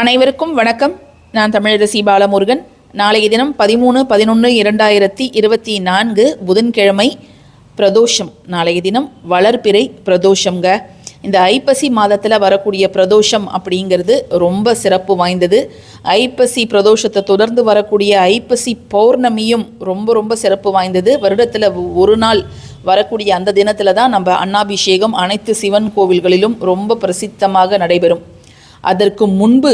அனைவருக்கும் வணக்கம். நான் தமிழரசி பாலமுருகன். நாளைய தினம் பதிமூணு பதினொன்று இரண்டாயிரத்தி இருபத்தி நான்கு புதன்கிழமை பிரதோஷம். நாளைய தினம் வளர்பிறை பிரதோஷங்க இந்த ஐப்பசி மாதத்தில் வரக்கூடிய பிரதோஷம் அப்படிங்கிறது ரொம்ப சிறப்பு வாய்ந்தது. ஐப்பசி பிரதோஷத்தை தொடர்ந்து வரக்கூடிய ஐப்பசி பௌர்ணமியும் ரொம்ப ரொம்ப சிறப்பு வாய்ந்தது. வருடத்தில் ஒரு நாள் வரக்கூடிய அந்த தினத்தில் தான் நம்ம அன்னாபிஷேகம் அனைத்து சிவன் கோவில்களிலும் ரொம்ப பிரசித்தமாக நடைபெறும். அதற்கு முன்பு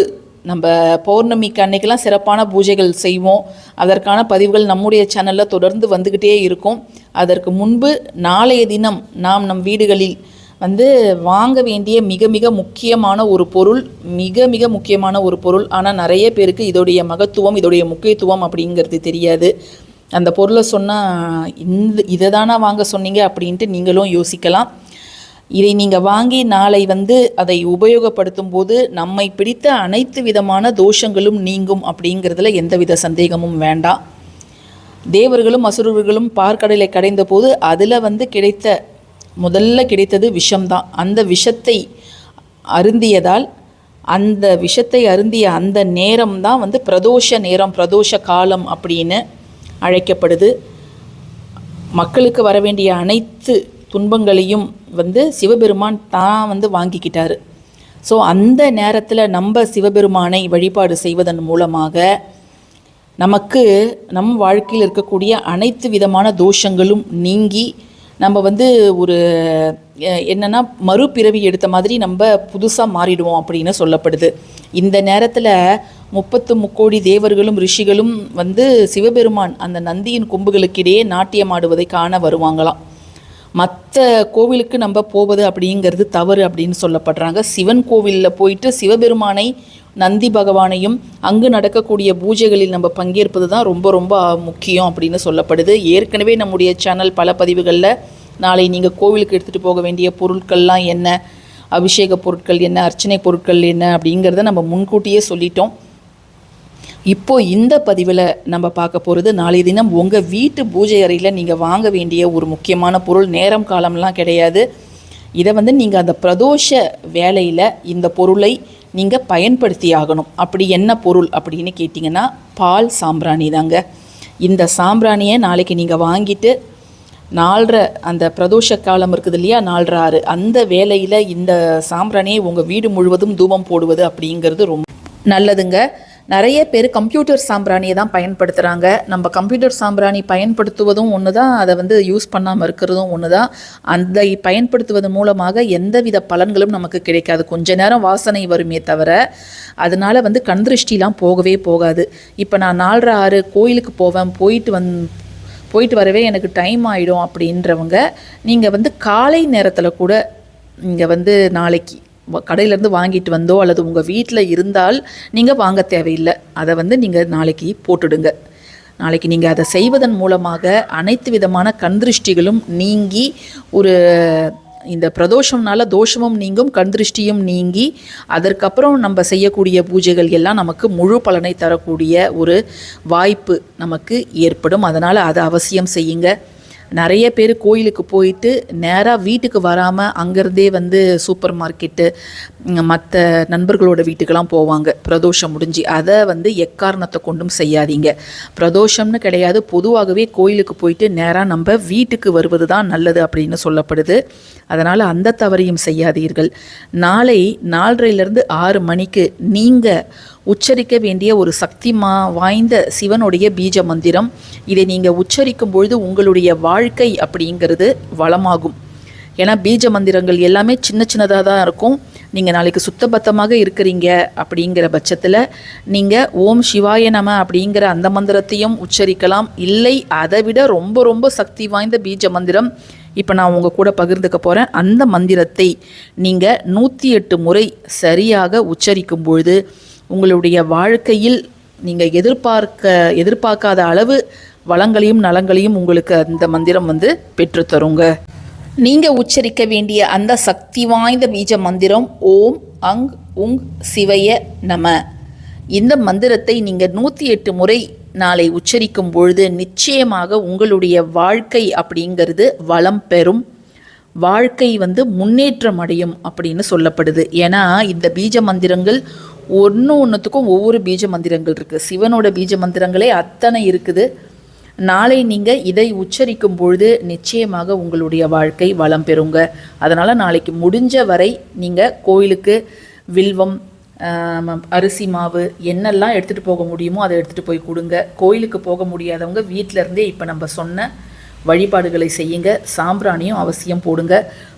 நம்ம பௌர்ணமிக்கு அன்னைக்கெல்லாம் சிறப்பான பூஜைகள் செய்வோம். அதற்கான பதிவுகள் நம்முடைய சேனலில் தொடர்ந்து வந்துக்கிட்டே இருக்கும். அதற்கு முன்பு நாளைய தினம் நாம் நம் வீடுகளில் வந்து வாங்க வேண்டிய மிக மிக முக்கியமான ஒரு பொருள் மிக மிக முக்கியமான ஒரு பொருள். ஆனால் நிறைய பேருக்கு இதோடைய மகத்துவம் இதோடைய முக்கியத்துவம் அப்படிங்கிறது தெரியாது. அந்த பொருளை சொன்னால் இந்த இதை தானா வாங்க சொன்னீங்க? அப்படின்ட்டு நீங்களும் யோசிக்கலாம். இதை நீங்கள் வாங்கி நாளை வந்து அதை உபயோகப்படுத்தும் போது நம்மை பிடித்த அனைத்து விதமான தோஷங்களும் நீங்கும் அப்படிங்கிறதுல எந்தவித சந்தேகமும் வேண்டாம். தேவர்களும் அசுரர்களும் பார்க்கடலை கடைந்த போது அதில் வந்து கிடைத்த முதல்ல கிடைத்தது விஷம்தான். அந்த விஷத்தை அருந்தியதால் அந்த விஷத்தை அருந்திய அந்த நேரம் தான் வந்து பிரதோஷ நேரம் பிரதோஷ காலம் அப்படின்னு அழைக்கப்படுது. மக்களுக்கு வர வேண்டிய அனைத்து துன்பங்களையும் வந்து சிவபெருமான் தான் வந்து வாங்கிக்கிட்டார். ஸோ அந்த நேரத்தில் நம்ம சிவபெருமானை வழிபாடு செய்வதன் மூலமாக நமக்கு நம் வாழ்க்கையில் இருக்கக்கூடிய அனைத்து விதமான தோஷங்களும் நீங்கி நம்ம வந்து ஒரு என்னென்னா என்னன்னா மறுபிறவி எடுத்த மாதிரி நம்ம புதுசாக மாறிடுவோம் அப்படின்னு சொல்லப்படுது. இந்த நேரத்தில் முப்பத்து முக்கோடி தேவர்களும் ரிஷிகளும் வந்து சிவபெருமான் அந்த நந்தியின் கொம்புகளுக்கிடையே நாட்டியமாடுவதை காண வருவாங்களாம். மற்ற கோவிலுக்கு நம்ம போவது அப்படிங்கிறது தவறு அப்படின்னு சொல்லப்படுறாங்க. சிவன் கோவிலில் போயிட்டு சிவபெருமானை நந்தி பகவானையும் அங்கு நடக்கக்கூடிய பூஜைகளில் நம்ம பங்கேற்பது தான் ரொம்ப ரொம்ப முக்கியம் அப்படின்னு சொல்லப்படுது. ஏற்கனவே நம்முடைய சேனல் பல பதிவுகளில் நாளை நீங்கள் கோவிலுக்கு எடுத்துகிட்டு போக வேண்டிய பொருட்கள்லாம் என்ன? அபிஷேக பொருட்கள் என்ன? அர்ச்சனை பொருட்கள் என்ன? அப்படிங்கிறத நம்ம முன்கூட்டியே சொல்லிட்டோம். இப்போ இந்த பதிவில் நம்ம பார்க்க போகிறது நாளைய தினம் உங்கள் வீட்டு பூஜை அறையில் நீங்கள் வாங்க வேண்டிய ஒரு முக்கியமான பொருள். நேரம் காலம்லாம் கிடையாது. இதை வந்து நீங்கள் அந்த பிரதோஷ வேலையில் இந்த பொருளை நீங்கள் பயன்படுத்தி ஆகணும். அப்படி என்ன பொருள் அப்படின்னு கேட்டிங்கன்னா பால் சாம்பிராணி தாங்க. இந்த சாம்பிராணியை நாளைக்கு நீங்கள் வாங்கிட்டு நாலரை அந்த பிரதோஷ காலம் இருக்குது இல்லையா நாலரை ஆறு அந்த வேலையில் இந்த சாம்பிராணியை உங்கள் வீடு முழுவதும் தூபம் போடுவது அப்படிங்கிறது ரொம்ப நல்லதுங்க. நிறைய பேர் கம்ப்யூட்டர் சாம்பிராணியை தான் பயன்படுத்துகிறாங்க நம்ம கம்ப்யூட்டர் சாம்பிராணி பயன்படுத்துவதும் ஒன்று தான் அதை வந்து யூஸ் பண்ணாமல் இருக்கிறதும் ஒன்று தான் அந்த பயன்படுத்துவது மூலமாக எந்தவித பலன்களும் நமக்கு கிடைக்காது. கொஞ்ச நேரம் வாசனை வருமே தவிர அதனால் வந்து கண் திருஷ்டிலாம் போகவே போகாது. இப்போ நான் நாலரை ஆறு கோயிலுக்கு போவேன் போயிட்டு வந் போயிட்டு வரவே எனக்கு டைம் ஆகிடும் அப்படின்றவங்க நீங்கள் வந்து காலை நேரத்தில் கூட நீங்கள் வந்து நாளைக்கு கடையிலேருந்து வாங்கிட்டு வந்தோ அல்லது உங்கள் வீட்டில் இருந்தால் நீங்கள் வாங்க தேவையில்லை. அதை வந்து நீங்கள் நாளைக்கு போட்டுடுங்க. நாளைக்கு நீங்கள் அதை செய்வதன் மூலமாக அனைத்து விதமான கண்திருஷ்டிகளும் நீங்கி ஒரு இந்த பிரதோஷம்னால தோஷமும் நீங்கும் கண்திருஷ்டியும் நீங்கி அதற்கப்புறம் நம்ம செய்யக்கூடிய பூஜைகள் எல்லாம் நமக்கு முழு பலனை தரக்கூடிய ஒரு வாய்ப்பு நமக்கு ஏற்படும். அதனால் அதை அவசியம் செய்யுங்க. நிறைய பேர் கோயிலுக்கு போயிட்டு நேராக வீட்டுக்கு வராமல் அங்கேருந்தே வந்து சூப்பர் மார்க்கெட்டு மற்ற நண்பர்களோட வீட்டுக்கெல்லாம் போவாங்க. பிரதோஷம் முடிஞ்சு அதை வந்து எக்காரணத்தை கொண்டும் செய்யாதீங்க. பிரதோஷம்னு கிடையாது பொதுவாகவே கோயிலுக்கு போயிட்டு நேராக நம்ம வீட்டுக்கு வருவது தான் நல்லது அப்படின்னு சொல்லப்படுது. அதனால் அந்த தவறையும் செய்யாதீர்கள். நாளை நாலரைலேருந்து ஆறு மணிக்கு நீங்கள் உச்சரிக்க வேண்டிய ஒரு சக்தி மா வாய்ந்த சிவனுடைய பீஜ மந்திரம். இதை நீங்கள் உச்சரிக்கும் பொழுது உங்களுடைய வாழ்க்கை அப்படிங்கிறது வளமாகும். ஏன்னா பீஜ மந்திரங்கள் எல்லாமே சின்ன சின்னதாக தான் இருக்கும். நீங்கள் நாளைக்கு சுத்தபத்தமாக இருக்கிறீங்க அப்படிங்கிற பட்சத்தில் நீங்கள் ஓம் சிவாய நம அப்படிங்கிற அந்த மந்திரத்தையும் உச்சரிக்கலாம். இல்லை அதை விட ரொம்ப ரொம்ப சக்தி வாய்ந்த பீஜ மந்திரம். இப்போ நான் உங்கள் கூட பகிர்ந்துக்க போகிறேன் அந்த மந்திரத்தை நீங்கள் நூற்றி எட்டு முறை சரியாக உச்சரிக்கும் பொழுது உங்களுடைய வாழ்க்கையில் நீங்கள் எதிர்பார்க்க எதிர்பார்க்காத அளவு வளங்களையும் நலங்களையும் உங்களுக்கு அந்த மந்திரம் வந்து பெற்றுத்தருங்க நீங்கள் உச்சரிக்க வேண்டிய அந்த சக்தி வாய்ந்த பீஜ மந்திரம் ஓம் அங் உங் சிவய நம. இந்த மந்திரத்தை நீங்கள் நூற்றி எட்டு முறை நாளை உச்சரிக்கும் பொழுது நிச்சயமாக உங்களுடைய வாழ்க்கை அப்படிங்கிறது வளம் பெறும். வாழ்க்கை வந்து முன்னேற்றம் அடையும் அப்படின்னு சொல்லப்படுது. ஏன்னா இந்த பீஜ மந்திரங்கள் ஒன்று ஒன்றுத்துக்கும் ஒவ்வொரு பீஜ மந்திரங்கள் இருக்குது சிவனோட பீஜ மந்திரங்களே அத்தனை இருக்குது. நாளை நீங்கள் இதை உச்சரிக்கும் பொழுது நிச்சயமாக உங்களுடைய வாழ்க்கை வளம் பெறுங்க. அதனால் நாளைக்கு முடிஞ்ச வரை நீங்கள் கோயிலுக்கு வில்வம் அரிசி மாவு என்னெல்லாம் எடுத்துகிட்டு போக முடியுமோ அதை எடுத்துகிட்டு போய் கொடுங்க. கோயிலுக்கு போக முடியாதவங்க வீட்டிலருந்தே இப்போ நம்ம சொன்ன வழிபாடுகளை செய்யுங்க. சாம்பிராணியும் அவசியம் போடுங்க.